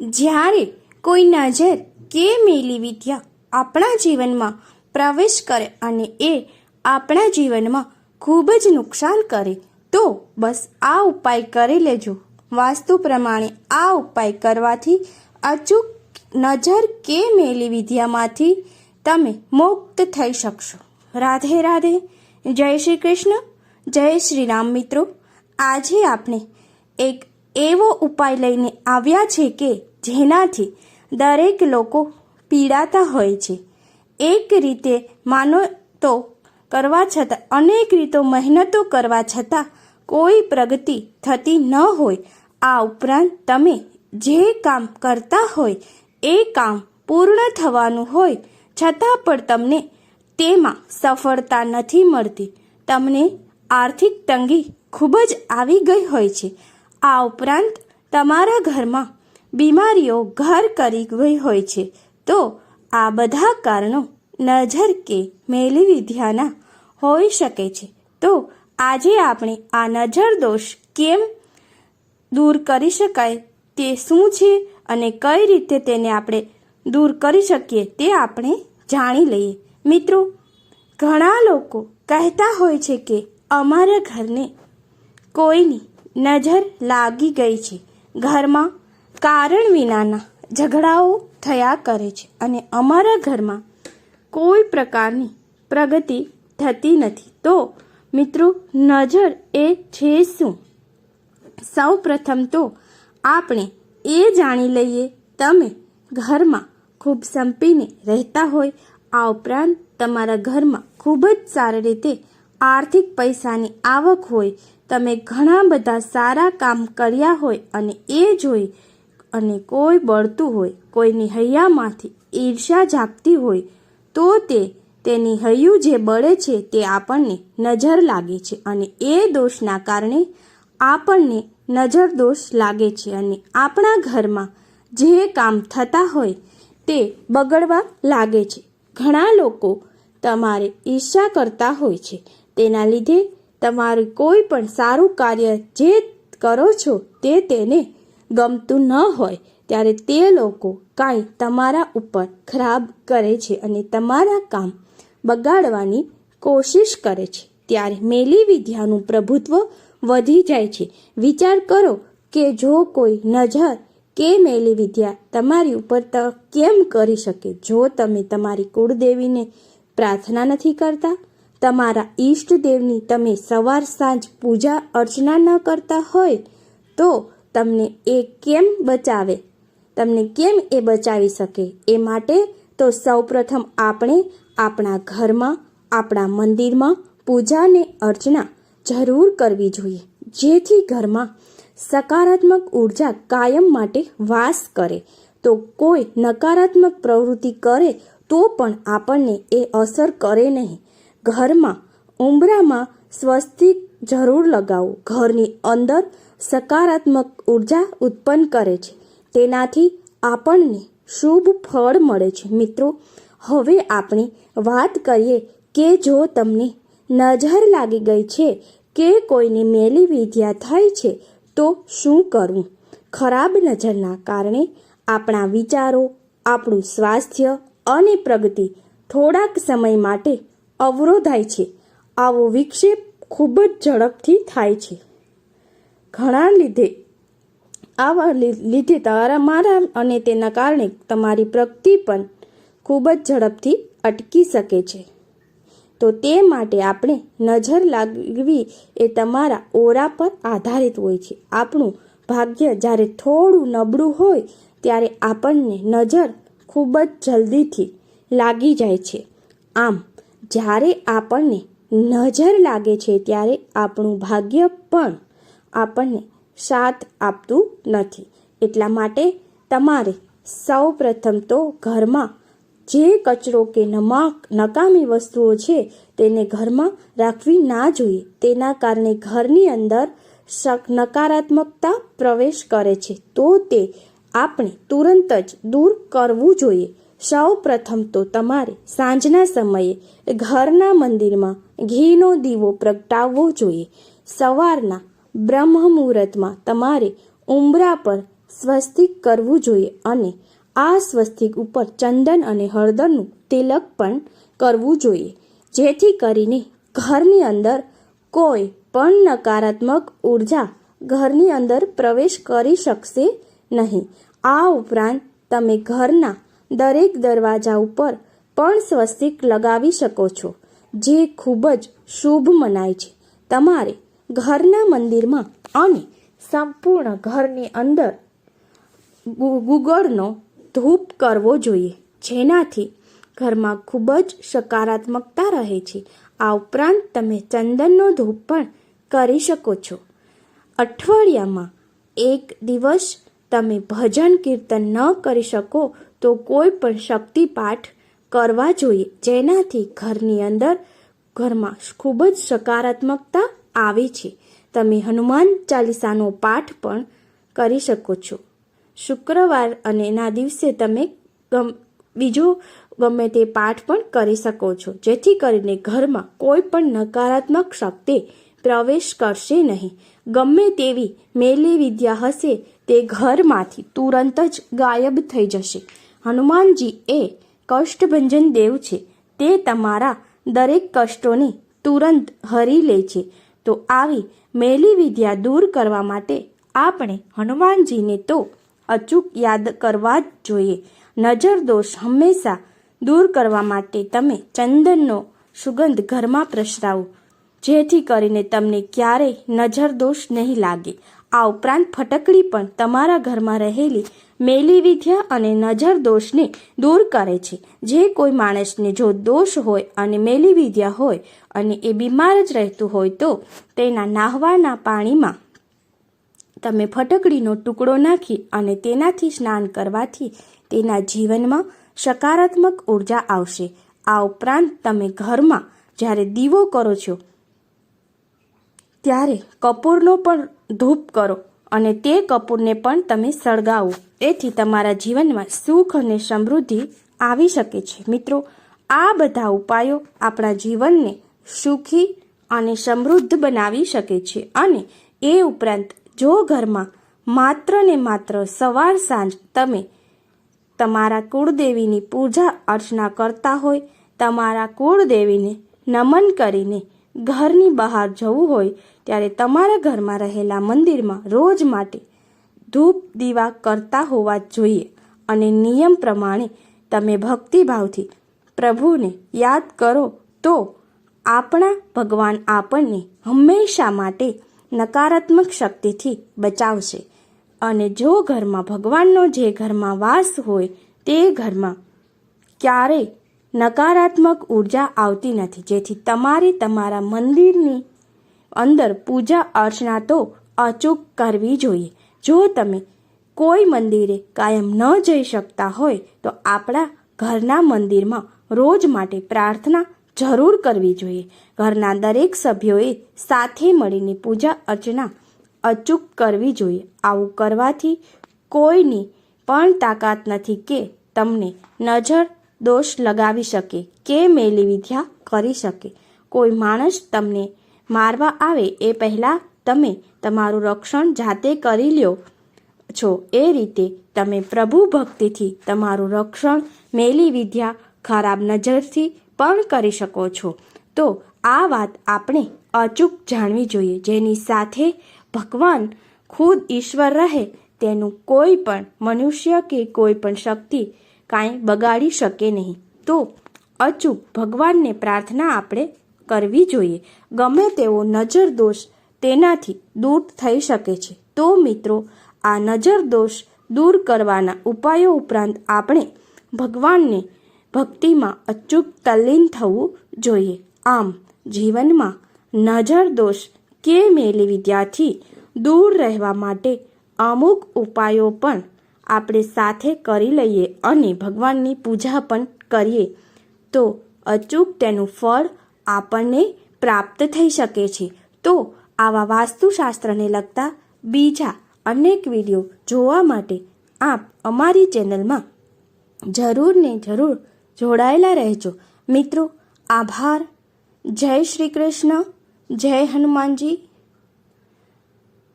જ્યારે કોઈ નજર કે મેલી વિદ્યા આપણા જીવનમાં પ્રવેશ કરે અને એ આપણા જીવનમાં ખૂબ જ નુકસાન કરે, તો બસ આ ઉપાય કરી લેજો. વાસ્તુ પ્રમાણે આ ઉપાય કરવાથી અચૂક નજર કે મેલી વિદ્યામાંથી તમે મુક્ત થઈ શકશો. રાધે રાધે. જય શ્રી કૃષ્ણ. જય શ્રી રામ મિત્રો. આજે આપણે એક એવો ઉપાય લઈને આવ્યા છે કે જેનાથી દરેક લોકો પીડાતા હોય છે. એક રીતે માનો તો કરવા છતાં, અનેક રીતો મહેનતો કરવા છતાં કોઈ પ્રગતિ થતી ન હોય. આ ઉપરાંત તમે જે કામ કરતા હોય, એ કામ પૂર્ણ થવાનું હોય, છતાં પણ તમને તેમાં સફળતા નથી મળતી. તમને આર્થિક તંગી ખૂબ જ આવી ગઈ હોય છે. આ ઉપરાંત તમારા ઘરમાં બીમારીઓ ઘર કરી ગઈ હોય છે, તો આ બધા કારણો નજર કે મેલી વિદ્યાના હોઈ શકે છે. તો આજે આપણે આ નજર દોષ કેમ દૂર કરી શકાય તે શું છે અને કઈ રીતે તેને આપણે દૂર કરી શકીએ તે આપણે જાણી લઈએ. મિત્રો, ઘણા લોકો કહેતા હોય છે કે અમારા ઘરને કોઈની નજર લાગી ગઈ છે. ઘરમાં કારણ વિનાના ઝઘડાઓ થયા કરે છે અને અમારા ઘરમાં કોઈ પ્રકારની પ્રગતિ થતી નથી. તો મિત્રો, નજર એ છે શું? સૌ પ્રથમ તો આપણે એ જાણી લઈએ, તમે ઘરમાં ખૂબ સંપીને રહેતા હોય, આ ઉપરાંત તમારા ઘરમાં ખૂબ જ સારી રીતે આર્થિક પૈસાની આવક હોય, તમે ઘણા બધા સારા કામ કર્યા હોય અને એ જોઈ અને કોઈ બળતું હોય કોઈની હૈયામાંથી ઈર્ષા જાગતી હોય, તો તે તેની હૈયું જે બળે છે તે આપણને નજર લાગે છે અને એ દોષના કારણે આપણને નજર દોષ લાગે છે અને આપણા ઘરમાં જે કામ થતા હોય તે બગડવા લાગે છે. ઘણા લોકો તમારે ઈર્ષા કરતા હોય છે. તેના લીધે તમારું કોઈ પણ સારું કાર્ય જે કરો છો તે તેને ગમતું ન હોય, ત્યારે તે લોકો કાંઈ તમારા ઉપર ખરાબ કરે છે અને તમારા કામ બગાડવાની કોશિશ કરે છે. ત્યારે મેલી વિદ્યાનું પ્રભુત્વ વધી જાય છે. વિચાર કરો કે જો કોઈ નજર કે મેલી વિદ્યા તમારી ઉપર કેમ કરી શકે? જો તમે તમારી કુળદેવીને પ્રાર્થના નથી કરતા તમારા ઈષ્ટદેવની તમે સવાર સાંજ પૂજા અર્ચના ન કરતા હોય તો તમને એ કેમ બચાવે? તમને કેમ એ બચાવી શકે? એ માટે તો સૌપ્રથમ આપણે આપણા ઘરમાં, આપણા મંદિરમાં પૂજાને અર્ચના જરૂર કરવી જોઈએ. જેથી ઘરમાં સકારાત્મક ઊર્જા કાયમ માટે વાસ કરે. તો કોઈ નકારાત્મક પ્રવૃત્તિ કરે તો પણ આપણને એ અસર કરે નહીં. ઘરમાં, ઉંબરામાં સ્વસ્તિક જરૂર લગાવો. ઘરની અંદર સકારાત્મક ઊર્જા ઉત્પન્ન કરે છે. તેનાથી આપણને શુભ ફળ મળે છે. મિત્રો, હવે આપણે વાત કરીએ કે જો તમને નજર લાગી ગઈ છે કે કોઈની મેલી વિદ્યા થઈ છે, તો શું કરવું? ખરાબ નજરના કારણે આપણા વિચારો, આપણું સ્વાસ્થ્ય અને પ્રગતિ થોડાક સમય માટે અવરોધાય છે. આવો વિક્ષેપ ખૂબ જ ઝડપથી થાય છે. ઘણા લીધે, આવા લીધે તમારા મારા અને તેના કારણે તમારી પ્રગતિ પણ ખૂબ જ ઝડપથી અટકી શકે છે. તો તે માટે આપણે નજર લાગવી એ તમારા ઓરા પર આધારિત હોય છે. આપણું ભાગ્ય જ્યારે થોડું નબળું હોય, ત્યારે આપણને નજર ખૂબ જ જલ્દીથી લાગી જાય છે. આમ જ્યારે આપણને નજર લાગે છે ત્યારે આપણું ભાગ્ય પણ આપણને સાથ આપતું નથી. એટલા માટે તમારે સૌ પ્રથમ તો ઘરમાં જે કચરો કે નમાક નકામી વસ્તુઓ છે તેને ઘરમાં રાખવી ના જોઈએ. તેના કારણે ઘરની અંદર નકારાત્મકતા પ્રવેશ કરે છે. તો તે આપણે તુરંત જ દૂર કરવું જોઈએ. સૌ પ્રથમ તો તમારે સાંજના સમયે ઘરના મંદિરમાં ઘીનો દીવો પ્રગટાવવો જોઈએ. સવારના બ્રહ્મ મુહૂર્તમાં તમારે ઉંબરા પર સ્વસ્તિક કરવું જોઈએ અને આ સ્વસ્તિક ઉપર ચંદન અને હળદરનું તિલક પણ કરવું જોઈએ. જેથી કરીને ઘરની અંદર કોઈ પણ નકારાત્મક ઊર્જા ઘરની અંદર પ્રવેશ કરી શકશે નહીં. આ ઉપરાંત તમે ઘરના દરેક દરવાજા ઉપર પણ સ્વસ્તિક લગાવી શકો છો, જે ખૂબ જ શુભ મનાય છે. તમારે ઘરના મંદિરમાં અને સંપૂર્ણ ઘરની અંદર ગુગળનો ધૂપ કરવો જોઈએ, જેનાથી ઘરમાં ખૂબ જ સકારાત્મકતા રહે છે. આ ઉપરાંત તમે ચંદનનો ધૂપ પણ કરી શકો છો. અઠવાડિયામાં એક દિવસ તમે ભજન કીર્તન ન કરી શકો તો કોઈ પણ શક્તિ પાઠ કરવા જોઈએ. જેનાથી ઘરની અંદર ઘરમાં ખૂબ જ સકારાત્મકતા આવે છે. તમે હનુમાન ચાલીસાનો પાઠ પણ કરી શકો છો. શુક્રવાર અને ના દિવસે તમે ગમ, બીજો ગમે તે પાઠ પણ કરી શકો છો. જેથી કરીને ઘરમાં કોઈ પણ નકારાત્મક શક્તિ પ્રવેશ કરશે નહીં. ગમે તેવી મેલી વિદ્યા હશે, તે ઘરમાંથી તુરંત જ ગાયબ થઈ જશે. હનુમાનજી એ કષ્ટભંજન દેવ છે. તે તમારા દરેક કષ્ટોને તુરંત હરી લે છે. તો આવી મેલી વિદ્યા દૂર કરવા માટે આપણે હનુમાનજીને તો અચૂક યાદ કરવા જ જોઈએ. નજર દોષ હંમેશા દૂર કરવા માટે તમે ચંદનનો સુગંધ ઘરમાં પ્રસરાવો. જેથી કરીને તમને ક્યારેય નજર દોષ નહીં લાગે. આ ઉપરાંત ફટકડી પણ તમારા ઘરમાં રહેલી મેલી વિદ્યા અને નજર દોષને દૂર કરે છે. જે કોઈ માણસને જો દોષ હોય અને મેલી વિદ્યા હોય અને એ બીમાર જ રહેતું હોય તો તેના નાહવાના પાણીમાં તમે ફટકડીનો ટુકડો નાખી અને તેનાથી સ્નાન કરવાથી તેના જીવનમાં સકારાત્મક ઊર્જા આવશે. આ ઉપરાંત તમે ઘરમાં જ્યારે દીવો કરો છો ત્યારે કપૂરનો પણ ધૂપ કરો અને તે કપૂરને પણ તમે સળગાવો. તેથી તમારા જીવનમાં સુખ અને સમૃદ્ધિ આવી શકે છે. મિત્રો, આ બધા ઉપાયો આપણા જીવનને સુખી અને સમૃદ્ધ બનાવી શકે છે અને એ ઉપરાંત જો ઘરમાં માત્ર ને માત્ર સવાર સાંજ તમે તમારા કુળદેવીની પૂજા અર્ચના કરતા હોય, તમારા કુળદેવીને નમન કરીને ઘરની બહાર જવું હોય ત્યારે તમારા ઘરમાં રહેલા મંદિરમાં રોજ માટે ધૂપ દીવા કરતા હોવા જોઈએ અને નિયમ પ્રમાણે તમે ભક્તિભાવથી પ્રભુને યાદ કરો તો આપણા ભગવાન આપણને હંમેશા માટે નકારાત્મક શક્તિથી બચાવશે. અને જો ઘરમાં ભગવાનનો જે ઘરમાં વાસ હોય તે ઘરમાં ક્યારેય નકારાત્મક ઊર્જા આવતી નથી. જેથી તમારે તમારા મંદિરની અંદર પૂજા અર્ચના તો અચૂક કરવી જોઈએ. જો તમે કોઈ મંદિરે કાયમ ન જઈ શકતા હોય, તો આપણા ઘરના મંદિરમાં રોજ માટે પ્રાર્થના જરૂર કરવી જોઈએ. ઘરના દરેક સભ્યોએ સાથે મળીને પૂજા અર્ચના અચૂક કરવી જોઈએ. આવું કરવાથી કોઈની પણ તાકાત નથી કે તમને નજર દોષ લગાવી શકે. કે મેલી વિદ્યા કરી શકે. કોઈ માણસ તમને મારવા આવે એ પહેલાં તમે તમારું રક્ષણ જાતે કરી લ્યો છો. એ રીતે તમે પ્રભુ ભક્તિથી તમારું રક્ષણ મેલી વિદ્યા ખરાબ નજરથી પણ કરી શકો છો. તો આ વાત આપણે અચૂક જાણવી જોઈએ. જેની સાથે ભગવાન ખુદ ઈશ્વર રહે તેનું કોઈ પણ મનુષ્ય કે કોઈ પણ શક્તિ કાંઈ બગાડી શકે નહીં. તો અચૂક ભગવાનને પ્રાર્થના આપણે કરવી જોઈએ. ગમે તેવો નજર દોષ તેનાથી દૂર થઈ શકે છે. તો મિત્રો, આ નજર દોષ દૂર કરવાના ઉપાયો ઉપરાંત આપણે ભગવાનને ભક્તિમાં અચૂક તલ્લીન થવું જોઈએ. આમ, જીવનમાં નજર દોષ કે મેલી વિદ્યાથી દૂર રહેવા માટે અમુક ઉપાયો પણ આપણે સાથે કરી લઈએ અને ભગવાનની પૂજા પણ કરીએ, તો અચૂક તેનું ફળ આપણને પ્રાપ્ત થઈ શકે છે. તો આવા વાસ્તુશાસ્ત્રને લગતા બીજા અનેક વીડિયો જોવા માટે આપ અમારી ચેનલમાં જરૂર ને જરૂર જોડાયેલા રહેજો. મિત્રો, આભાર. જય શ્રી કૃષ્ણ. જય હનુમાનજી.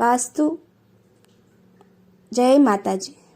વાસ્તુ. જય માતાજી.